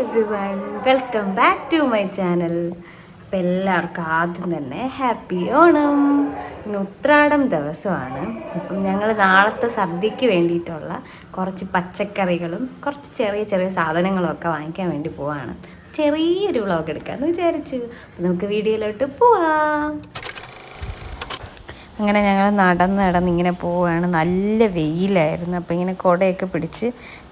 Everyone welcome back to my channel അപ്പം എല്ലാവർക്കും ആദ്യം തന്നെ ഹാപ്പി ഓണം. ഇന്ന് ഉത്രാടം ദിവസമാണ്. അപ്പം ഞങ്ങൾ നാളത്തെ സദ്യക്ക് വേണ്ടിയിട്ടുള്ള കുറച്ച് പച്ചക്കറികളും കുറച്ച് ചെറിയ ചെറിയ സാധനങ്ങളും ഒക്കെ വാങ്ങിക്കാൻ വേണ്ടി പോവാണ്. ചെറിയൊരു വ്ളോഗ് എടുക്കാമെന്ന് വിചാരിച്ചു. അപ്പം നമുക്ക് വീഡിയോയിലോട്ട് പോവാം. അങ്ങനെ ഞങ്ങൾ നടന്ന് നടന്ന് ഇങ്ങനെ പോവുകയാണ് നല്ല വെയിലായിരുന്നു. അപ്പോൾ ഇങ്ങനെ കുടയൊക്കെ പിടിച്ച്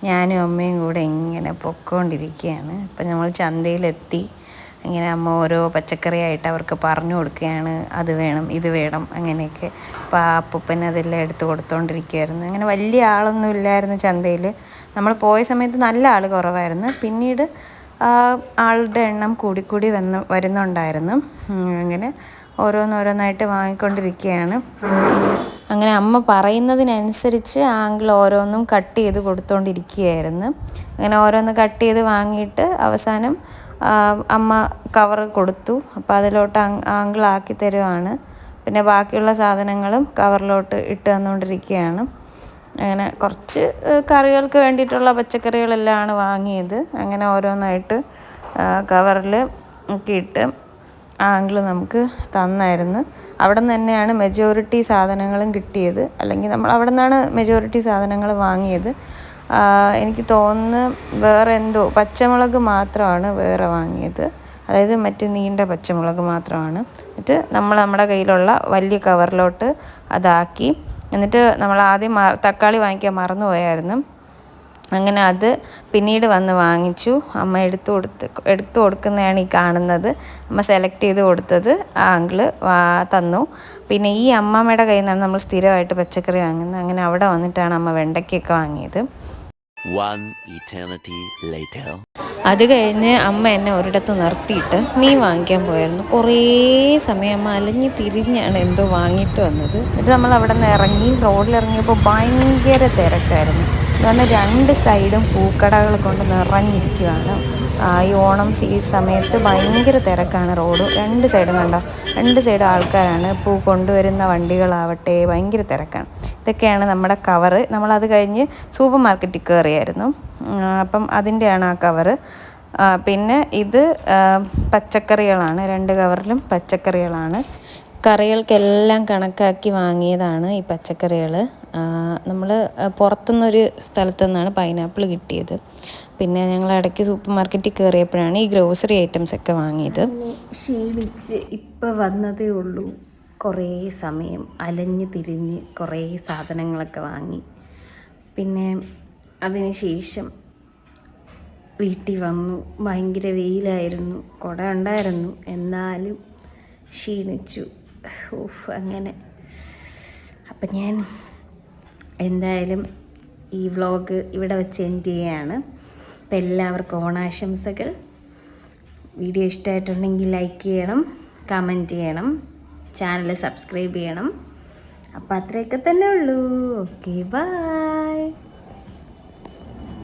ഞാനും അമ്മയും കൂടെ ഇങ്ങനെ പൊക്കോണ്ടിരിക്കുകയാണ്. അപ്പം നമ്മൾ ചന്തയിലെത്തി. ഇങ്ങനെ അമ്മ ഓരോ പച്ചക്കറിയായിട്ട് അവർക്ക് പറഞ്ഞു കൊടുക്കുകയാണ്. അത് വേണം ഇത് വേണം അങ്ങനെയൊക്കെ. അപ്പോൾ ആ അപ്പൂപ്പന് അതെല്ലാം എടുത്ത് കൊടുത്തോണ്ടിരിക്കുകയായിരുന്നു. അങ്ങനെ വലിയ ആളൊന്നും ഇല്ലായിരുന്നു ചന്തയിൽ നമ്മൾ പോയ സമയത്ത് നല്ല ആൾ കുറവായിരുന്നു. പിന്നീട് ആളുടെ എണ്ണം കൂടിക്കൂടി വന്ന് വരുന്നുണ്ടായിരുന്നു. അങ്ങനെ ഓരോന്നോരോന്നായിട്ട് വാങ്ങിക്കൊണ്ടിരിക്കുകയാണ്. അങ്ങനെ അമ്മ പറയുന്നതിനനുസരിച്ച് ആങ്കിൾ ഓരോന്നും കട്ട് ചെയ്ത് കൊടുത്തോണ്ടിരിക്കുകയായിരുന്നു. അങ്ങനെ ഓരോന്ന് കട്ട് ചെയ്ത് വാങ്ങിയിട്ട് അവസാനം അമ്മ കവർ കൊടുത്തു. അപ്പോൾ അതിലോട്ട് ആങ്കിൾ ആക്കി തരുവാണ്. പിന്നെ ബാക്കിയുള്ള സാധനങ്ങളും കവറിലോട്ട് ഇട്ട് തന്നുകൊണ്ടിരിക്കുകയാണ് അങ്ങനെ കുറച്ച് കറികൾക്ക് വേണ്ടിയിട്ടുള്ള പച്ചക്കറികളെല്ലാമാണ് വാങ്ങിയത്. അങ്ങനെ ഓരോന്നായിട്ട് കവറിൽ ഒക്കെ ഇട്ട് ആങ്കിൾ നമുക്ക് തന്നായിരുന്നു. അവിടെ നിന്ന് തന്നെയാണ് മെജോറിറ്റി സാധനങ്ങളും കിട്ടിയത്. അല്ലെങ്കിൽ നമ്മൾ അവിടെ നിന്നാണ് മെജോറിറ്റി സാധനങ്ങൾ വാങ്ങിയത്. എനിക്ക് തോന്നുന്നു വേറെ എന്തോ പച്ചമുളക് മാത്രമാണ് വേറെ വാങ്ങിയത്. അതായത് മറ്റ് നീണ്ട പച്ചമുളക് മാത്രമാണ്. എന്നിട്ട് നമ്മൾ നമ്മുടെ കയ്യിലുള്ള വലിയ കവറിലോട്ട് അതാക്കി. എന്നിട്ട് നമ്മൾ ആദ്യം തക്കാളി വാങ്ങിക്കാൻ മറന്നുപോയായിരുന്നു. അങ്ങനെ അത് പിന്നീട് വന്ന് വാങ്ങിച്ചു. അമ്മ എടുത്തു കൊടുത്ത് എടുത്തു കൊടുക്കുന്നതാണ് ഈ കാണുന്നത്. അമ്മ സെലക്ട് ചെയ്ത് കൊടുത്തത് ആ അങ്കിൾ വാ തന്നു. പിന്നെ ഈ അമ്മമ്മയുടെ കയ്യിൽ നിന്നാണ് നമ്മൾ സ്ഥിരമായിട്ട് പച്ചക്കറി വാങ്ങുന്നത്. അങ്ങനെ അവിടെ വന്നിട്ടാണ് അമ്മ വെണ്ടയ്ക്കൊക്കെ വാങ്ങിയത്. അത് കഴിഞ്ഞ് അമ്മ എന്നെ ഒരിടത്ത് നിർത്തിയിട്ട് മീൻ വാങ്ങിക്കാൻ പോയായിരുന്നു. കുറേ സമയം അമ്മ അലഞ്ഞ് തിരിഞ്ഞാണ് എന്തോ വാങ്ങിയിട്ട് വന്നത്. എന്നിട്ട് നമ്മൾ അവിടെ നിന്ന് ഇറങ്ങി റോഡിൽ ഇറങ്ങിയപ്പോൾ ഭയങ്കര തിരക്കായിരുന്നു. എന്ന് രണ്ട് സൈഡും പൂക്കടകൾ കൊണ്ട് നിറഞ്ഞിരിക്കുകയാണ് ഈ ഓണം ഈ സമയത്ത് ഭയങ്കര തിരക്കാണ് റോഡ്. രണ്ട് സൈഡും കണ്ടോ? രണ്ട് സൈഡും ആൾക്കാരാണ്. പൂ കൊണ്ടുവരുന്ന വണ്ടികളാവട്ടെ ഭയങ്കര തിരക്കാണ്. ഇതൊക്കെയാണ് നമ്മുടെ കവറ്. നമ്മളത് കഴിഞ്ഞ് സൂപ്പർ മാർക്കറ്റിൽ കയറിയായിരുന്നു അപ്പം അതിന്റെയാണ് ആ കവറ്. പിന്നെ ഇത് പച്ചക്കറികളാണ്. രണ്ട് കവറിലും പച്ചക്കറികളാണ്. കറികൾക്കെല്ലാം കണക്കാക്കി വാങ്ങിയതാണ് ഈ പച്ചക്കറികൾ. നമ്മൾ പുറത്തുനിന്നൊരു സ്ഥലത്തു നിന്നാണ് പൈനാപ്പിൾ കിട്ടിയത്. പിന്നെ ഞങ്ങൾ ഇടയ്ക്ക് സൂപ്പർ മാർക്കറ്റിൽ കയറിയപ്പോഴാണ് ഈ ഗ്രോസറി ഐറ്റംസ് ഒക്കെ വാങ്ങിയത്. ക്ഷീണിച്ച് ഇപ്പം വന്നതേ ഉള്ളൂ. കുറേ സമയം അലഞ്ഞ് തിരിഞ്ഞ് കുറേ സാധനങ്ങളൊക്കെ വാങ്ങി. പിന്നെ അതിനുശേഷം വീട്ടിൽ വന്നു. ഭയങ്കര വെയിലായിരുന്നു. കുട ഉണ്ടായിരുന്നു. എന്നാലും ക്ഷീണിച്ചു. ഓഫ് അങ്ങനെ. അപ്പം ഞാൻ എന്തായാലും ഈ വ്ളോഗ് ഇവിടെ വെച്ച് എൻഡ് ചെയ്യുകയാണ്. അപ്പം എല്ലാവർക്കും ഓണാശംസകൾ. വീഡിയോ ഇഷ്ടമായിട്ടുണ്ടെങ്കിൽ ലൈക്ക് ചെയ്യണം കമന്റ് ചെയ്യണം ചാനൽ സബ്സ്ക്രൈബ് ചെയ്യണം. അപ്പം അത്രയൊക്കെ തന്നെ ഉള്ളൂ. Okay bye